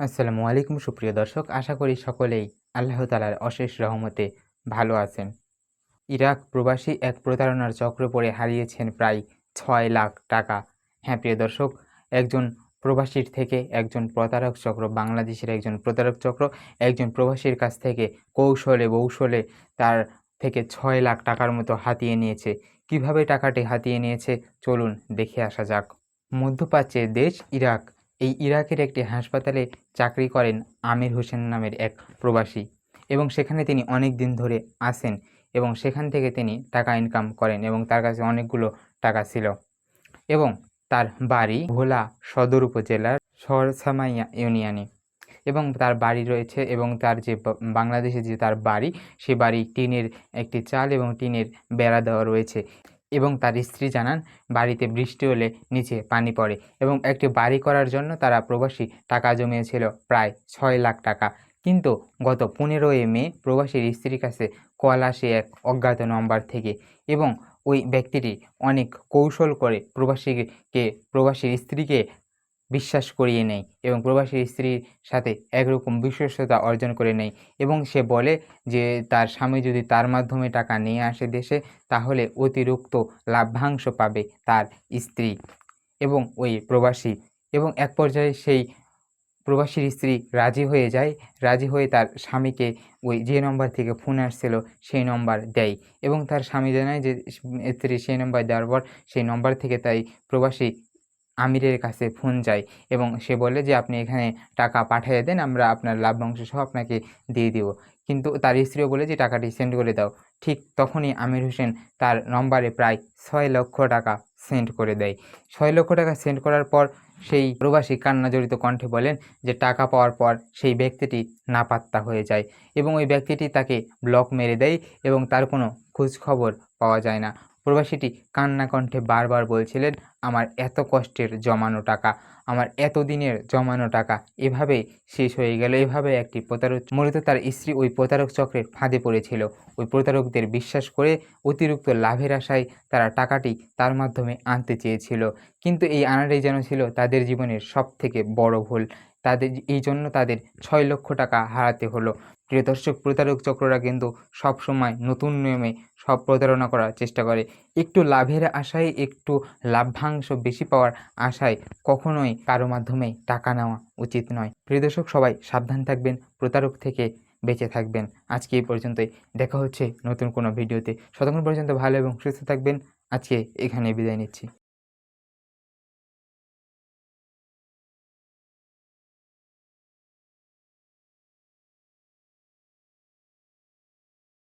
আসসালামু আলাইকুম, সুপ্রিয় দর্শক। আশা করি সকলেই আল্লাহ তালার অশেষ রহমতে ভালো আছেন। ইরাক প্রবাসী এক প্রতারণার চক্র পড়ে হারিয়েছেন প্রায় ছয় লাখ টাকা। হ্যাঁ প্রিয় দর্শক, একজন প্রবাসীর থেকে একজন প্রতারক চক্র, বাংলাদেশের একজন প্রতারক চক্র, একজন প্রবাসীর কাছ থেকে কৌশলে কৌশলে তার থেকে ছয় লাখ টাকার মতো হাতিয়ে নিয়েছে। কীভাবে টাকাটি হাতিয়ে নিয়েছে? চলুন দেখে আসা যাক। মধ্যপ্রাচ্যের দেশ ইরাক এই ইরাকের একটি হাসপাতালে চাকরি করেন আমির হোসেন নামের এক প্রবাসী এবং সেখানে তিনি অনেক দিন ধরে আসেন এবং সেখান থেকে তিনি টাকা ইনকাম করেন এবং তার কাছে অনেকগুলো টাকা ছিল এবং তার বাড়ি ভোলা সদর উপজেলার সরসামাইয়া ইউনিয়নে এবং তার বাড়ি রয়েছে এবং তার যে বাংলাদেশে যে তার বাড়ি, সে বাড়ি টিনের একটি চাল এবং টিনের বেড়া দেওয়া রয়েছে। এবং তার স্ত্রী জানান, বাড়িতে বৃষ্টি হলে নিচে পানি পড়ে এবং একটি বাড়ি করার জন্য তারা প্রবাসী টাকা জমিয়েছিল, প্রায় ছয় লাখ টাকা। কিন্তু গত পনেরোই মে প্রবাসীর স্ত্রীর কাছে কল আসে এক অজ্ঞাত নম্বর থেকে এবং ওই ব্যক্তিটি অনেক কৌশল করে প্রবাসীকে, প্রবাসীর স্ত্রীকে বিশ্বাস করিয়ে নেয় এবং প্রবাসীর স্ত্রীর সাথে একরকম বিশ্বস্ততা অর্জন করে নেয় এবং সে বলে যে তার স্বামী যদি তার মাধ্যমে টাকা নিয়ে আসে দেশে, তাহলে অতিরিক্ত লাভ্যাংশ পাবে তার স্ত্রী এবং ওই প্রবাসী। এবং এক পর্যায়ে সেই প্রবাসীর স্ত্রী রাজি হয়ে যায়, রাজি হয়ে তার স্বামীকে ওই যে নম্বর থেকে ফোন আসছিল সেই নম্বর দেয় এবং তার স্বামী জানায় যে স্ত্রী সেই নম্বর দেওয়ার পর সেই নম্বর থেকে তাই প্রবাসী আমিরের কাছে ফোন যায় এবং সে বলে যে, আপনি এখানে টাকা পাঠিয়ে দেন, আমরা আপনার লাভ্যাংশ সহ আপনাকে দিয়ে দিব। কিন্তু তার স্ত্রীও বলে যে, টাকাটি সেন্ড করে দাও। ঠিক তখনই আমির হোসেন তার নম্বরে প্রায় ছয় লক্ষ টাকা সেন্ড করে দেয়। ছয় লক্ষ টাকা সেন্ড করার পর সেই প্রবাসী কান্নাজড়িত কণ্ঠে বলেন যে, টাকা পাওয়ার পর সেই ব্যক্তিটি নাপাত্তা হয়ে যায়। এবং ওই ব্যক্তিটি তাকে ব্লক মেরে দেয় এবং তার কোনো খোঁজ খবর পাওয়া যায় না। প্রবাসীটি কান্না কণ্ঠে বারবার বলছিলেন, আমার এত কষ্টের জমানো টাকা, আমার এত দিনের জমানো টাকা এভাবেই শেষ হয়ে গেল। এভাবে একটি প্রতারক, মূলত তার স্ত্রী ওই প্রতারক চক্রের ফাঁদে পড়েছিল। ওই প্রতারকদের বিশ্বাস করে অতিরিক্ত লাভের আশায় তারা টাকাটি তার মাধ্যমে আনতে চেয়েছিল। কিন্তু এই আনাটাই যেন ছিল তাদের জীবনের সব থেকে বড় ভুল। তাদের, এই জন্য তাদের ছয় লক্ষ টাকা হারাতে হলো। প্রিয় দর্শক প্রতারক চক্ররা কিন্তু সব সময় নতুন নিয়মে সব প্রতারণা করার চেষ্টা করে। একটু লাভের আশায়, একটু লাভ্যাংশ বেশি পাওয়ার আশায় কখনোই কারও মাধ্যমে টাকা নেওয়া উচিত নয়। প্রিয় দর্শক, সবাই সাবধান থাকবেন, প্রতারক থেকে বেঁচে থাকবেন। আজকে এই পর্যন্তই। দেখা হচ্ছে নতুন কোনো ভিডিওতে। ততক্ষণ পর্যন্ত ভালো এবং সুস্থ থাকবেন। আজকে এখানে বিদায় নিচ্ছি।